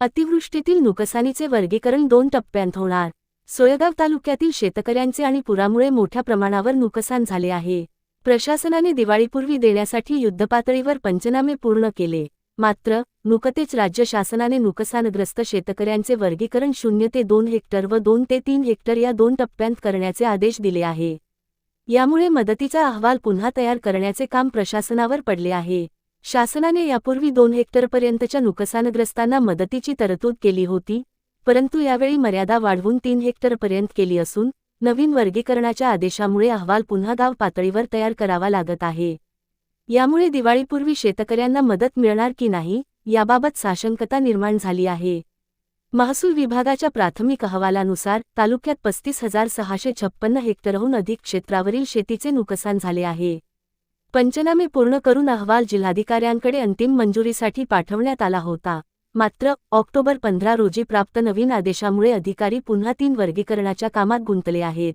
अतिवृष्टीतील नुकसानीचे वर्गीकरण दोन टप्प्यांत होणार. सोयगाव तालुक्यातील शेतकऱ्यांचे आणि पुरामुळे मोठ्या प्रमाणावर नुकसान झाले आहे. प्रशासनाने दिवाळीपूर्वी देण्यासाठी युद्धपातळीवर पंचनामे पूर्ण केले. मात्र नुकतेच राज्य शासनाने नुकसानग्रस्त शेतकऱ्यांचे वर्गीकरण शून्य ते दोन हेक्टर व दोन ते तीन हेक्टर या दोन टप्प्यांत करण्याचे आदेश दिले आहे. यामुळे मदतीचा अहवाल पुन्हा तयार करण्याचे काम प्रशासनावर पडले आहे. शासनाने यापूर्वी दोन हेक्टरपर्यंतच्या नुकसानग्रस्तांना मदतीची तरतूद केली होती परंतु यावेळी मर्यादा वाढवून तीन हेक्टरपर्यंत केली असून नवीन वर्गीकरणाच्या आदेशामुळे अहवाल पुन्हा गाव पातळीवर तयार करावा लागत आहे. यामुळे दिवाळीपूर्वी शेतकऱ्यांना मदत मिळणार की नाही याबाबत साशंकता निर्माण झाली आहे. महसूल विभागाच्या प्राथमिक अहवालानुसार तालुक्यात पस्तीस हजार सहाशे छप्पन्न हेक्टरहून अधिक क्षेत्रावरील शेतीचे नुकसान झाले आहे. पंचनामे पूर्ण करून अहवाल जिल्हाधिकाऱ्यांकडे अंतिम मंजुरीसाठी पाठवण्यात आला होता. मात्र ऑक्टोबर पंधरा रोजी प्राप्त नवीन आदेशामुळे अधिकारी पुन्हा तीन वर्गीकरणाच्या कामात गुंतले आहेत.